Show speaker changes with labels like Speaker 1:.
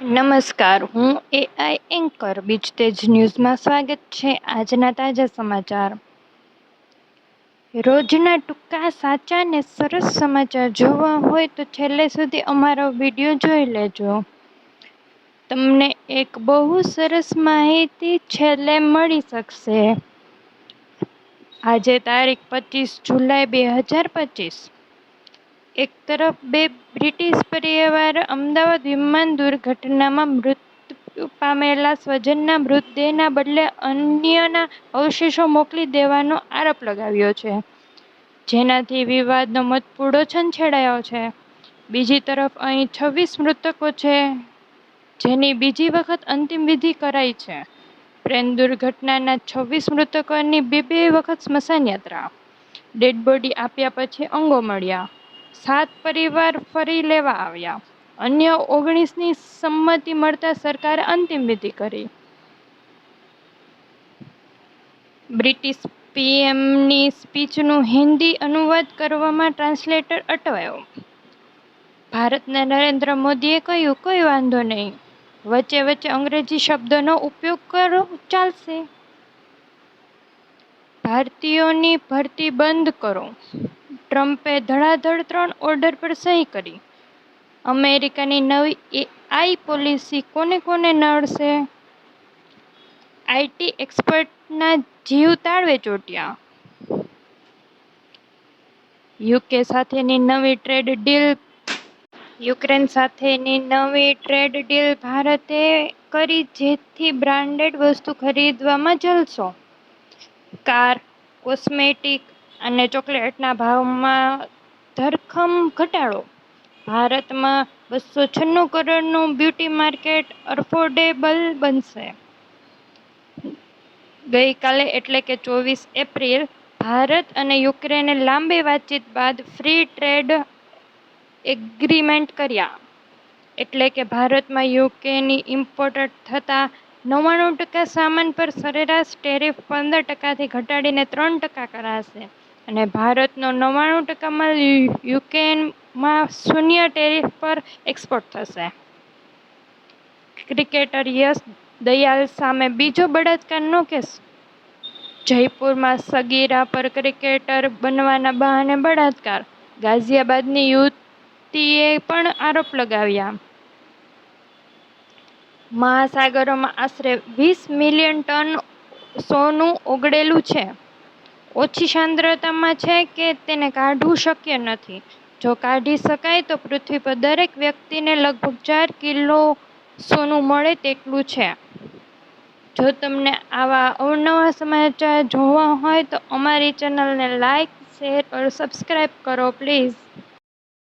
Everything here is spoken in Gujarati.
Speaker 1: નમસ્કાર, હું એઆઈ એન્કર બીજતેજ ન્યૂઝમાં સ્વાગત છે આજના તાજા સમાચાર. રોજના ટૂંકા, સાચા ને સરસ સમાચાર જોવા હોય તો છેલ્લે સુધી અમારો વીડિયો જોઈ લેજો. તમને એક બહુ સરસ માહિતી છેલ્લે મળી શકશે. આજે તારીખ પચીસ જુલાઈ બે હજાર પચીસ. એક તરફ બે બ્રિટિશ પરિવારે અમદાવાદ વિમાન દુર્ઘટનામાં મૃત્યુ પામેલા સ્વજનના મૃતદેહના બદલે અન્યના અવશેષો મોકલી દેવાનો આરોપ લગાવ્યો છે. જેનાથી વિવાદનો મતપૂડો છંછેડાયો છે. બીજી તરફ અહીં છવ્વીસ મૃતકો છે, જેની બીજી વખત અંતિમ વિધિ કરાઈ છે. ટ્રેન દુર્ઘટનાના છવ્વીસ મૃતકોની બે બે વખત સ્મશાન યાત્રા ડેડ બોડી આપ્યા પછી અંગો મળ્યા. સાત પરિવાર ફરી લેવા આવ્યા. અન્ય ઓગણીસની સંમતિ મળતા સરકારે અંતિમ વિધિ કરી. બ્રિટિશ પીએમની સ્પીચનું હિન્દી અનુવાદ કરવામાં ટ્રાન્સલેટર અટવાયો. ભારતના નરેન્દ્ર મોદીએ કહ્યું, કોઈ વાંધો નહીં. વચ્ચે વચ્ચે અંગ્રેજી શબ્દોનો ઉપયોગ કરો, ચાલશે. ભારતીયોની ભરતી બંધ કરો. ટ્રમ્પે ધડાધડ ત્રણ ઓર્ડર પર સહી કરી. અમેરિકાની નવી એઆઈ પોલિસી કોને કોને નડશે? આઈટી એક્સપર્ટના જીવ તાળવે ચોંટ્યા. યુકે સાથેની નવી ટ્રેડ ડીલ યુક્રેન સાથેની નવી ટ્રેડ ડીલ ભારતે કરી જેથી બ્રાન્ડેડ વસ્તુ ખરીદવામાં જલસો. કાર, કોસ્મેટિક અને ચોકલેટના ભાવમાં ધરખમ ઘટાડો. ભારતમાં બસો છન્નું કરોડનું બ્યુટી માર્કેટ અફોર્ડેબલ બનશે. ગઈકાલે એટલે કે ચોવીસ એપ્રિલ ભારત અને યુક્રેને લાંબી વાતચીત બાદ ફ્રી ટ્રેડ એગ્રીમેન્ટ કર્યા. એટલે કે ભારતમાં યુકેની ઇમ્પોર્ટ થતા નવ્વાણું ટકા સામાન પર સરેરાશ ટેરિફ પંદર ટકાથી ઘટાડીને ત્રણ ટકા કરાશે. અને ભારતનો નવ્વાણું ટકા માલ યુકેનમાં શૂન્ય ટેરિફ પર એક્સપોર્ટ થશે. ક્રિકેટર યશ દયાલ સામે બીજો બળાત્કારનો કેસ. જયપુરમાં સગીરા પર ક્રિકેટર બનવાના બહાને બળાત્કાર. ગાઝિયાબાદની યુવતીએ પણ આરોપ લગાવ્યા. મહાસાગરોમાં આશરે વીસ મિલિયન ટન સોનું ઓગળેલું છે. ઓછી સાંદ્રતામાં છે કે તેને કાઢવું શક્ય નથી. જો કાઢી શકાય તો પૃથ્વી પર દરેક વ્યક્તિને લગભગ ચાર કિલો સોનું મળે તેટલું છે. જો તમને આવા અવનવા સમાચાર જોવા હોય તો અમારી ચેનલને લાઇક શેર, ઓર સબસ્ક્રાઈબ કરો, પ્લીઝ.